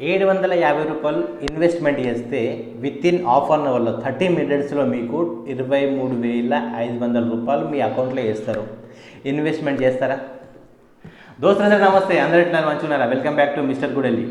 ఏడు వందల యాభై రూపాయలు ఇన్వెస్ట్మెంట్ చేస్తే విత్ ఇన్ హాఫ్ అన్ అవర్లో థర్టీ మినిట్స్లో మీకు ఇరవై మూడు వేల ఐదు వందల రూపాయలు మీ అకౌంట్లో వేస్తారు. ఇన్వెస్ట్మెంట్ చేస్తారా? దోస్తులందరూ నమస్తే. అందరూ ఎట్లా మంచున్నారా welcome back to mister Gudelli.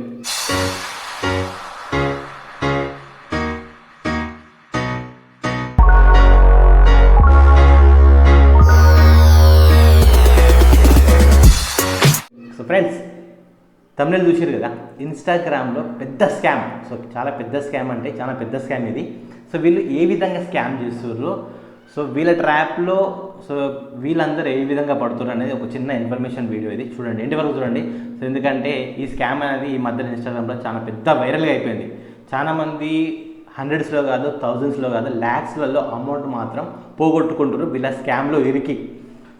తమిళ చూసారు కదా? ఇన్స్టాగ్రామ్లో పెద్ద స్కామ్ సో చాలా పెద్ద స్కామ్ అంటే చాలా పెద్ద స్కామ్ ఇది. సో వీళ్ళు ఏ విధంగా స్కామ్ చేస్తుర్రు? సో వీళ్ళ ట్రాప్లో సో వీళ్ళందరూ ఏ విధంగా పడుతున్నారు అనేది ఒక చిన్న ఇన్ఫర్మేషన్ వీడియో ఇది. చూడండి. ఇంటి వరకు చూడండి? సో ఎందుకంటే ఈ స్కామ్ అనేది ఈ మధ్య ఇన్స్టాగ్రామ్లో చాలా పెద్ద వైరల్గా అయిపోయింది. చాలామంది హండ్రెడ్స్లో కాదు థౌజండ్స్లో కాదు ల్యాక్స్లలో అమౌంట్ మాత్రం పోగొట్టుకుంటారు వీళ్ళ స్కామ్లో ఇరికి.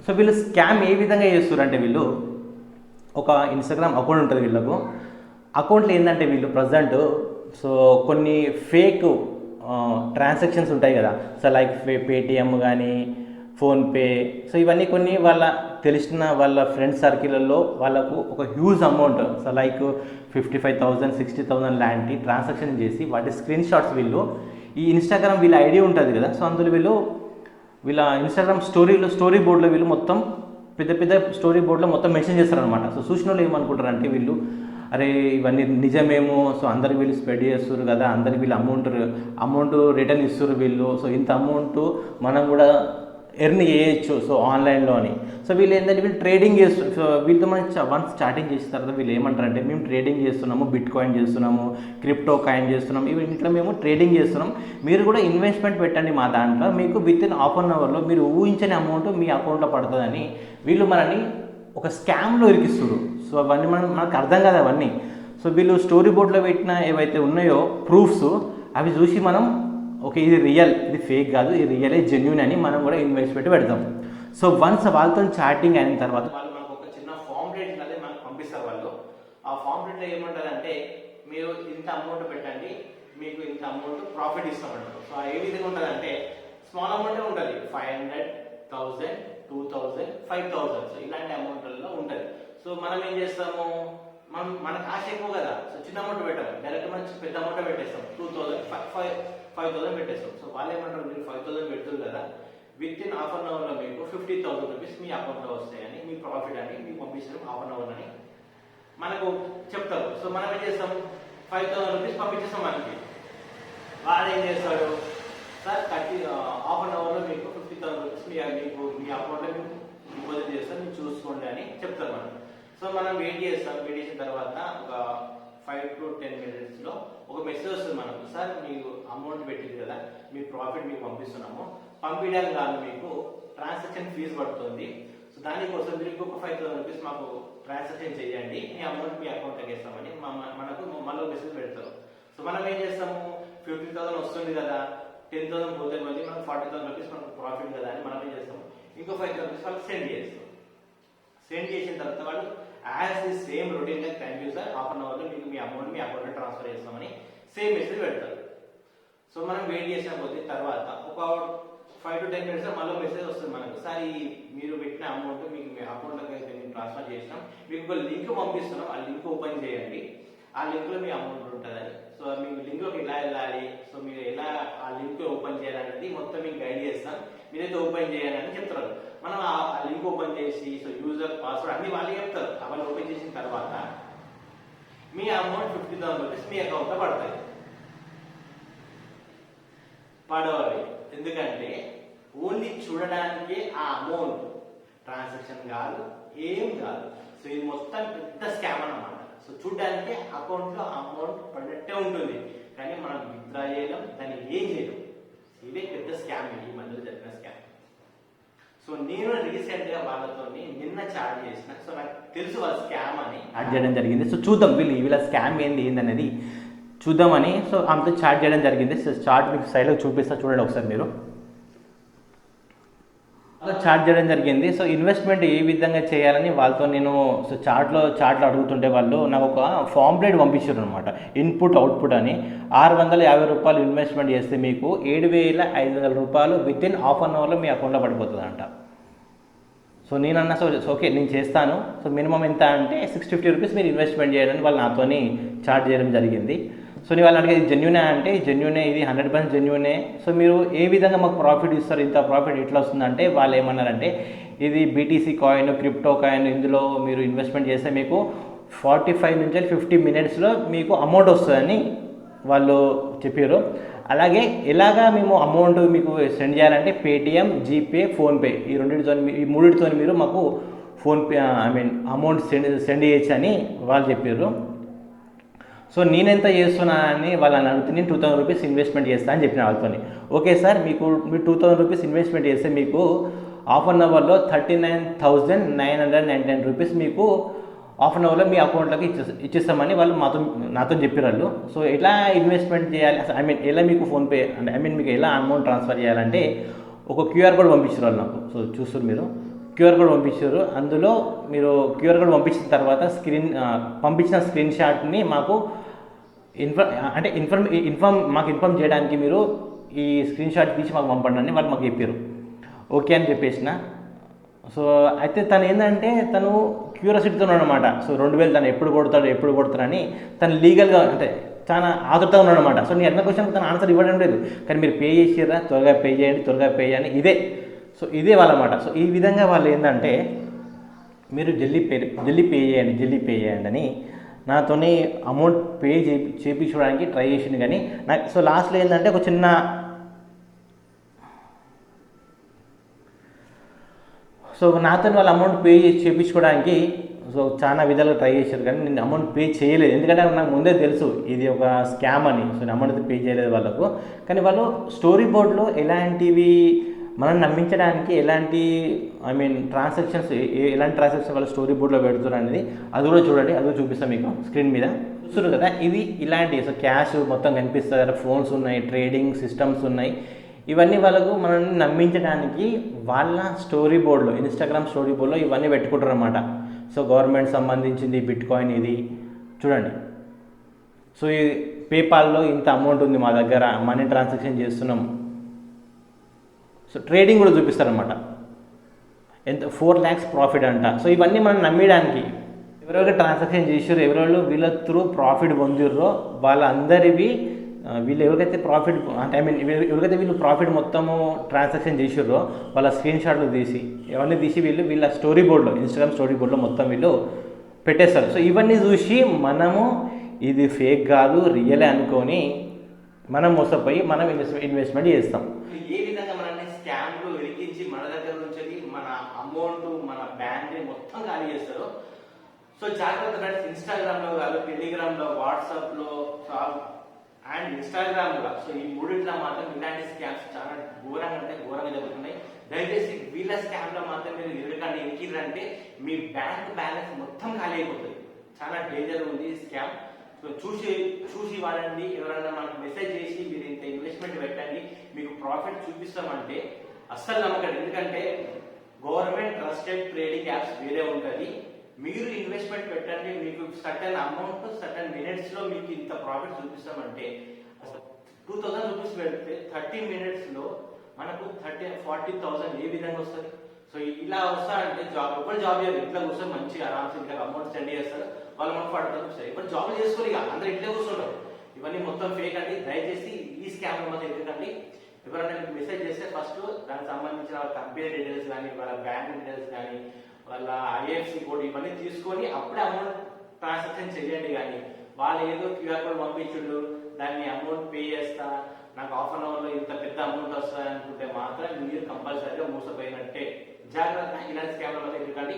సో వీళ్ళు స్కామ్ ఏ విధంగా చేస్తారు అంటే వీళ్ళు ఒక ఇన్స్టాగ్రామ్ అకౌంట్ ఉంటుంది వీళ్ళకు. అకౌంట్లో ఏంటంటే వీళ్ళు ప్రజెంట్ సో కొన్ని ఫేక్ ట్రాన్సాక్షన్స్ ఉంటాయి కదా. సో లైక్ పేటిఎం కానీ ఫోన్పే సో ఇవన్నీ కొన్ని వాళ్ళ తెలిసిన వాళ్ళ ఫ్రెండ్ సర్కిల్లో వాళ్ళకు ఒక huge amount so like fifty five thousand sixty thousand లాంటి ట్రాన్సాక్షన్ చేసి వాటి స్క్రీన్ షాట్స్ వీళ్ళు. ఈ ఇన్స్టాగ్రామ్ వీళ్ళ ఐడి ఉంటుంది కదా సో అందులో వీళ్ళు వీళ్ళ ఇన్స్టాగ్రామ్ స్టోరీలో స్టోరీ బోర్డులో వీళ్ళు మొత్తం పెద్ద పెద్ద స్టోరీ బోర్డులో మొత్తం మెన్షన్ చేస్తారనమాట సో చూసిన వాళ్ళు ఏమనుకుంటారు అంటే వీళ్ళు అరే ఇవన్నీ నిజమేమో సో అందరికి వీళ్ళు స్ప్రెడ్ చేస్తారు కదా అందరికి వీళ్ళు అమౌంట్ అమౌంట్ రిటర్న్ ఇస్తారు వీళ్ళు సో ఇంత అమౌంట్ మనం కూడా ఎర్న్ చేయొచ్చు. సో ఆన్లైన్లోని. సో వీళ్ళు ఏంటంటే వీళ్ళు ట్రేడింగ్ చేస్తు సో వీళ్ళతో మనం వన్స్ స్టార్టింగ్ చేసిన తర్వాత వీళ్ళు ఏమంటారంటే మేము ట్రేడింగ్ చేస్తున్నాము బిట్ కాయిన్ చేస్తున్నాము క్రిప్టో కాయిన్ చేస్తున్నాం ఇవి ఇట్లా మేము ట్రేడింగ్ చేస్తున్నాం. మీరు కూడా ఇన్వెస్ట్మెంట్ పెట్టండి మా దాంట్లో. మీకు విత్ ఇన్ హాఫ్ అన్ అవర్లో మీరు ఊహించని అమౌంట్ మీ అకౌంట్లో పడుతుందని వీళ్ళు మనని ఒక స్కామ్లో ఇరికిస్తారు సో అవన్నీ మనం మనకు అర్థం కాదు అవన్నీ. సో వీళ్ళు స్టోరీ బోర్డులో పెట్టిన ఏవైతే ఉన్నాయో ప్రూఫ్స్ అవి చూసి మనం ఓకే ఇది రియల్ ఇది ఫేక్ కాదు ఇది రియలే జెన్యున్ అని మనం కూడా ఇన్వెస్ట్మెంట్ పెడతాం. సో వన్స్ వాళ్ళతో చాటింగ్ అయిన తర్వాత వాళ్ళు మనకు ఒక చిన్న ఫామ్ రేట్ అనేది మనకు పంపిస్తారు వాళ్ళు. ఆ ఫామ్ రేట్లో ఏమంటారంటే మీరు ఇంత అమౌంట్ పెట్టండి మీకు ఇంత అమౌంట్ ప్రాఫిట్ ఇస్తామంటారు. సో ఏ విధంగా ఉంటుందంటే స్మాల్ అమౌంటే ఉంటుంది. Five hundred thousand two thousand five thousand so ఇలాంటి అమౌంట్లలో ఉంటుంది. సో మనం ఏం చేస్తాము? మనం మనకు ఆశ ఎక్కువ కదా. సో చిన్న అమౌంట్ పెట్టాము డైరెక్ట్ మనం పెద్ద అమౌంట్ పెట్టేస్తాం. Two thousand five five thousand పెట్టేస్తాం సో వాళ్ళు ఏమంటారు మీరు ఫైవ్ థౌసండ్ పెడుతుంది కదా విత్ ఇన్ హాఫ్ అన్ అవర్లో మీకు ఫిఫ్టీ థౌసండ్ రూపీస్ మీ అకౌంట్లో వస్తాయని మీ ప్రాఫిట్ అని మీకు పంపిస్తారు హాఫ్ అన్ అవర్ అని మనకు చెప్తారు. సో మనం ఏం చేస్తాం? ఫైవ్ థౌసండ్ రూపీస్ పంపించేస్తాం మనకి వాడు ఏం చేస్తాడు? సార్ థర్టీ హాఫ్ అన్ అవర్లో మీకు ఫిఫ్టీ థౌసండ్ రూపీస్ మీ మీకు మీ అకౌంట్లో మీకు డిపాజిట్ చేస్తాం మీరు చూసుకోండి అని చెప్తారు మనం. సో మనం వెయిట్ చేస్తాం. వెయిట్ చేసిన తర్వాత ఒక ఫైవ్ టు టెన్ మినిట్స్లో ఒక మెసేజ్ వస్తుంది మనకు. సార్ మీకు అమౌంట్ పెట్టింది కదా మీ ప్రాఫిట్ మీకు పంపిస్తున్నాము. పంపించడం కాదు మీకు ట్రాన్సాక్షన్ ఫీజు పడుతుంది. సో దానికోసం మీరు ఇంకొక ఫైవ్ థౌసండ్ రూపీస్ మాకు ట్రాన్సాక్షన్ చేయండి. మీ అమౌంట్ మీ అకౌంట్లోకి వేస్తామని మనకు మళ్ళీ మెసేజ్ పెడతారు. సో మనం ఏం చేస్తాము? ఫిఫ్టీ థౌసండ్ వస్తుంది కదా టెన్ థౌసండ్ పోతే మళ్ళీ మనం ఫార్టీ థౌసండ్ రూపీస్ మనకు ప్రాఫిట్ కదా అని మనం ఏం చేస్తాము? ఇంకో ఫైవ్ థౌసండ్ రూపీస్ వాళ్ళకి సెండ్ చేస్తాం. సెండ్ చేసిన తర్వాత వాళ్ళు as the same routine like thank you sir half an అవర్లో మీకు మీ అమౌంట్ మీ అకౌంట్లో ట్రాన్స్ఫర్ చేస్తామని సేమ్ మెసేజ్ పెడతారు. సో మనం వెయిట్ చేసిన పోతే తర్వాత ఒక ఫైవ్ టు టెన్ మినిట్స్ మళ్ళీ మెసేజ్ వస్తుంది మనకు. సార్ ఈ మీరు పెట్టిన అమౌంట్ మీకు మీ అకౌంట్లోకి అయితే మేము ట్రాన్స్ఫర్ చేసినాం మీకు ఒక లింక్ పంపిస్తున్నాం. ఆ లింక్ ఓపెన్ చేయండి. ఆ లింక్లో మీ అమౌంట్ ఉంటుందని. సో మీకు లింక్లోకి ఎలా వెళ్ళాలి? సో మీరు ఎలా ఆ లింక్ ఓపెన్ చేయాలనేది మొత్తం మీకు గైడ్ చేస్తాం. మీరైతే ఓపెన్ చేయాలని చెప్తారు. మనం ఆ లింక్ ఓపెన్ చేసి సో యూజర్ పాస్వర్డ్ అన్ని వాళ్ళే చెప్తారు. అవన్నీ ఓపెన్ చేసిన తర్వాత మీ అమౌంట్ ఫిఫ్టీ థౌసండ్ రూపీస్ మీ అకౌంట్లో పడతాయి. పడవాలి. ఎందుకంటే ఓన్లీ చూడడానికి ఆ అమౌంట్ ట్రాన్సాక్షన్ కాదు ఏం కాదు. సో ఇది మొత్తం పెద్ద స్కామ్ అన్నమాట. సో చూడడానికి అకౌంట్లో అమౌంట్ పడినట్టే ఉంటుంది. కానీ మనం విత్డ్రా చేయడం దాన్ని ఏం చేయలేం ఇదే పెద్ద స్కామ్ ఇది ఈ మధ్యలో జరిగిన స్కామ్ సో నేను రీసెంట్గా వాళ్ళతో నిన్న చాట్ చేసిన సో నాకు తెలుసు వాళ్ళ స్కామ్ అని. చాట్ చేయడం జరిగింది. సో చూద్దాం వీళ్ళు వీళ్ళ స్కామ్ ఏంది ఏందనేది చూద్దామని సో ఆమెతో చాట్ చేయడం జరిగింది. సో చాట్ మీకు సైడ్లో చూపిస్తా చూడండి ఒకసారి మీరు. చార్ట్ చేయడం జరిగింది. సో ఇన్వెస్ట్మెంట్ ఏ విధంగా చేయాలని వాళ్ళతో నేను సో చార్ట్లో చార్ట్లు అడుగుతుంటే వాళ్ళు నాకు ఒక ఫామ్ ప్లేట్ పంపించారు అనమాట ఇన్పుట్ అవుట్పుట్ అని. ఆరు వందల యాభై రూపాయలు ఇన్వెస్ట్మెంట్ చేస్తే మీకు ఏడు వేల ఐదు వందల రూపాయలు విత్ ఇన్ హాఫ్ అన్ అవర్లో మీ అకౌంట్లో పడిపోతుందంట. సో నేను అన్న సో ఓకే నేను చేస్తాను. సో మినిమం ఎంత అంటే సిక్స్ ఫిఫ్టీ రూపీస్ మీరు ఇన్వెస్ట్మెంట్ చేయాలని వాళ్ళు నాతోని చార్జ్ చేయడం జరిగింది. సో నీ వాళ్ళు అడిగేది జెన్యునే అంటే జెన్యునే ఇది హండ్రెడ్ పర్సెంట్ జెన్యునే సో మీరు ఏ విధంగా మాకు ప్రాఫిట్ ఇస్తారు ఇంత ప్రాఫిట్ ఎట్లా వస్తుందంటే వాళ్ళు ఏమన్నారంటే ఇది బీటీసీ కాయిన్ క్రిప్టో కాయిన్ ఇందులో మీరు ఇన్వెస్ట్మెంట్ చేస్తే మీకు ఫార్టీ ఫైవ్ నుంచి ఫిఫ్టీ మినిట్స్లో మీకు అమౌంట్ వస్తుందని వాళ్ళు చెప్పారు. అలాగే ఎలాగా మేము అమౌంట్ మీకు సెండ్ చేయాలంటే పేటిఎం జీపే ఫోన్పే ఈ రెండింటితో ఈ మూడింటితో మీరు మాకు PhonePe I mean amount send send చేయొచ్చు అని వాళ్ళు చెప్పారు. సో నేనెంత చేస్తున్నా అని వాళ్ళని అడిగితే నేను టూ థౌసండ్ రూపీస్ ఇన్వెస్ట్మెంట్ చేస్తా అని చెప్పిన వాళ్ళతోని. ఓకే సార్ మీకు మీరు టూ థౌసండ్ రూపీస్ ఇన్వెస్ట్మెంట్ చేస్తే మీకు హాఫ్ అన్ అవర్లో thirty nine thousand nine hundred ninety nine rupees మీకు హాఫ్ అన్ అవర్లో మీ అకౌంట్లోకి ఇచ్చే ఇచ్చేస్తామని వాళ్ళు మాతో నాతో చెప్పారు సో ఎలా ఇన్వెస్ట్మెంట్ చేయాలి? ఐ మీన్ ఎలా మీకు ఫోన్పే అంటే ఐ మీన్ మీకు ఎలా అమౌంట్ ట్రాన్స్ఫర్ చేయాలంటే ఒక క్యూఆర్ కోడ్ పంపించారు వాళ్ళు నాకు. సో చూస్తారు మీరు. క్యూఆర్ కోడ్ పంపించారు. అందులో మీరు క్యూఆర్ కోడ్ పంపించిన తర్వాత స్క్రీన్ పంపించిన స్క్రీన్ షాట్ని మాకు ఇన్ఫర్ అంటే ఇన్ఫర్మ్ ఇన్ఫార్మ్ మాకు ఇన్ఫార్మ్ చేయడానికి మీరు ఈ స్క్రీన్ షాట్ తీసి మాకు పంపండి అని వాళ్ళు మాకు చెప్పారు. ఓకే అని చెప్పేసిన. సో అయితే తను ఏంటంటే తను క్యూరియాసిటీతో ఉన్నమాట సో రెండు వేలు తను ఎప్పుడు కొడతాడు ఎప్పుడు కొడతాడని తను లీగల్గా అంటే చాలా ఆతృతగా ఉన్నాడనమాట సో నేను అన్న క్వశ్చన్ తను ఆన్సర్ ఇవ్వడం లేదు. కానీ మీరు పే చేసిరా త్వరగా పే చేయండి త్వరగా పే చేయండి. ఇదే సో ఇదే వాళ్ళమాట. సో ఈ విధంగా వాళ్ళు ఏంటంటే మీరు జల్దీ పే జల్దీ పే చేయండి జల్దీ పే చేయండి అని నాతోని అమౌంట్ పే చేపి చేయించడానికి ట్రై చేసింది కానీ నాకు సో లాస్ట్లో ఏంటంటే ఒక చిన్న సో నాతో వాళ్ళు అమౌంట్ పే చేసి చేయించుకోవడానికి సో చాలా విధాలుగా ట్రై చేశారు కానీ నేను అమౌంట్ పే చేయలేదు. ఎందుకంటే నాకు ముందే తెలుసు ఇది ఒక స్కామ్ అని. సో నేను అమౌంట్ అయితే పే చేయలేదు వాళ్ళకు. కానీ వాళ్ళు స్టోరీ బోర్డులో ఎలాంటివి మనం నమ్మించడానికి ఎలాంటి ఐ మీన్ ట్రాన్సాక్షన్స్ ఎలాంటి ట్రాన్సాక్షన్ వాళ్ళు స్టోరీ బోర్డ్లో పెడుతున్నారు అనేది అది కూడా చూడండి అది కూడా చూపిస్తాం మీకు స్క్రీన్ మీద. చూస్తున్నారు కదా ఇది ఇలాంటి సో క్యాష్ మొత్తం కనిపిస్తుంది కదా ఫోన్స్ ఉన్నాయి ట్రేడింగ్ సిస్టమ్స్ ఉన్నాయి. ఇవన్నీ వాళ్ళకు మనల్ని నమ్మించడానికి వాళ్ళ స్టోరీ బోర్డులో ఇన్స్టాగ్రామ్ స్టోరీ బోర్డులో ఇవన్నీ పెట్టుకుంటారు అనమాట సో గవర్నమెంట్ సంబంధించింది బిట్ కాయిన్ ఇది. చూడండి. సో ఈ పేపాల్లో ఇంత అమౌంట్ ఉంది మా దగ్గర మనీ ట్రాన్సాక్షన్ చేస్తున్నాం. సో ట్రేడింగ్ కూడా చూపిస్తారనమాట ఎంత ఫోర్ ల్యాక్స్ ప్రాఫిట్ అంట. సో ఇవన్నీ మనం నమ్మడానికి ఎవరెవరు ట్రాన్సాక్షన్ చేసారు ఎవరెవరు వీళ్ళ త్రూ ప్రాఫిట్ పొందిర్రో వాళ్ళందరివి వీళ్ళు ఎవరికైతే ప్రాఫిట్ అంటే ఐ మీన్ ఎవరికైతే వీళ్ళు ప్రాఫిట్ మొత్తము ట్రాన్సాక్షన్ చేసిర్రో వాళ్ళ స్క్రీన్ షాట్లు తీసి ఇవన్నీ తీసి వీళ్ళు వీళ్ళ స్టోరీ బోర్డులో ఇన్స్టాగ్రామ్ స్టోరీ బోర్డులో మొత్తం వీళ్ళు పెట్టేస్తారు. సో ఇవన్నీ చూసి మనము ఇది ఫేక్ కాదు రియలే అనుకొని మనం మోసపోయి మనం ఇన్వెస్ట్ ఇన్వెస్ట్మెంట్ చేస్తాం ఏ విధంగా మనల్ని స్కామ్లు వెలిగించి మన దగ్గర నుంచి మన అమౌంట్ మన బ్యాంక్ మొత్తం ఖాళీ చేస్తారు సో జాగ్రత్త ఫ్రెండ్స్ ఇన్స్టాగ్రామ్లో కాదు టెలిగ్రామ్లో వాట్సాప్లో అండ్ ఇన్స్టాగ్రామ్లో సో ఈ మూడిట్లో మాత్రం ఇలాంటి స్కామ్స్ చాలా ఘోరంగా అంటే ఘోరంగా జరుగుతున్నాయి. దయచేసి వీళ్ళ స్కామ్లో మాత్రం మీరు ఎదురుకండి ఎక్కిరంటే మీ బ్యాంక్ బ్యాలెన్స్ మొత్తం ఖాళీ అయిపోతుంది. చాలా డేంజర్ ఉంది స్కామ్ సో చూసి చూసి వాడండి. ఎవరైనా మనకు మెసేజ్ చేసి మీరు ఇంత ఇన్వెస్ట్మెంట్ పెట్టండి మీకు ప్రాఫిట్ చూపిస్తామంటే అస్సలు నమ్మకండి. ఎందుకంటే గవర్నమెంట్ ట్రస్టెడ్ ట్రేడింగ్ యాప్స్ వేరే ఉంటుంది. మీరు ఇన్వెస్ట్మెంట్ పెట్టండి మీకు సర్టన్ అమౌంట్ సర్టన్ మినిట్స్లో మీకు ఇంత ప్రాఫిట్ చూపిస్తామంటే టూ థౌసండ్ రూపీస్ పెడితే థర్టీ మినిట్స్లో మనకు థర్టీ ఫార్టీ థౌసండ్ ఏ విధంగా వస్తుంది? సో ఇలా వస్తా అంటే జాబ్ ఎవరు జాబ్ చేయాలి ఇంట్లో కూర్చొని మంచిగా ఆరామ్స్ ఇంకా అమౌంట్ సెండ్ చేస్తారు. వాళ్ళు మనకు పడతారు సరే ఇప్పుడు జాబ్ చేసుకోరు ఇక. అందరూ ఇంట్లో కూర్చుంటారు. ఇవన్నీ మొత్తం ఫేక్ అండి. దయచేసి ఈ స్కామ్ మాత్రం ఎందుకండి? ఎవరైనా మీకు మెసేజ్ చేస్తే ఫస్ట్ దానికి సంబంధించిన వాళ్ళ కంపెనీ డీటెయిల్స్ కానీ వాళ్ళ బ్యాంక్ డీటెయిల్స్ కానీ వాళ్ళ ఐఎఫ్సి కోడ్ ఇవన్నీ తీసుకొని అప్పుడే అమౌంట్ ట్రాన్సాక్షన్ చేయండి కానీ వాళ్ళు ఏదో క్యూఆర్ కోడ్ పంపించుండు దాన్ని అమౌంట్ పే చేస్తా నాకు హాఫ్ అన్ అవర్లో ఇంత పెద్ద అమౌంట్ వస్తుంది అనుకుంటే మాత్రం మీరు కంపల్సరీగా మూసపోయినట్టే. జాగ్రత్త ఇలాంటి స్కామ్ల వల్ల ఎందుకండి